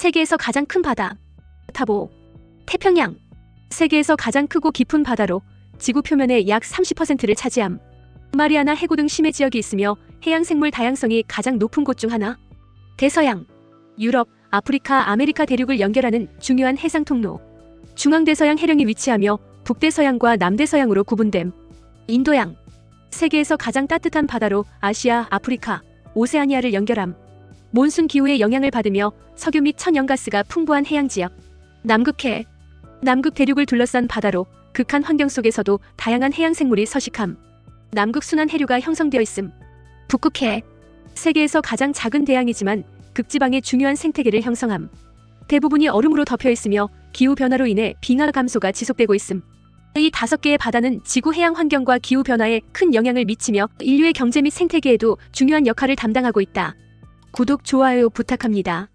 세계에서 가장 큰 바다. 타보. 태평양. 세계에서 가장 크고 깊은 바다로 지구 표면의 약 30%를 차지함. 마리아나 해구 등 심해 지역이 있으며 해양 생물 다양성이 가장 높은 곳 중 하나. 대서양. 유럽, 아프리카, 아메리카 대륙을 연결하는 중요한 해상 통로. 중앙대서양 해령이 위치하며 북대서양과 남대서양으로 구분됨. 인도양. 세계에서 가장 따뜻한 바다로 아시아, 아프리카, 오세아니아를 연결함. 몬순 기후의 영향을 받으며 석유 및 천연가스가 풍부한 해양 지역. 남극해. 남극 대륙을 둘러싼 바다로 극한 환경 속에서도 다양한 해양 생물이 서식함. 남극 순환 해류가 형성되어 있음. 북극해. 세계에서 가장 작은 대양이지만 극지방의 중요한 생태계를 형성함. 대부분이 얼음으로 덮여 있으며 기후 변화로 인해 빙하 감소가 지속되고 있음. 이 다섯 개의 바다는 지구 해양 환경과 기후 변화에 큰 영향을 미치며 인류의 경제 및 생태계에도 중요한 역할을 담당하고 있다. 구독, 좋아요 부탁합니다.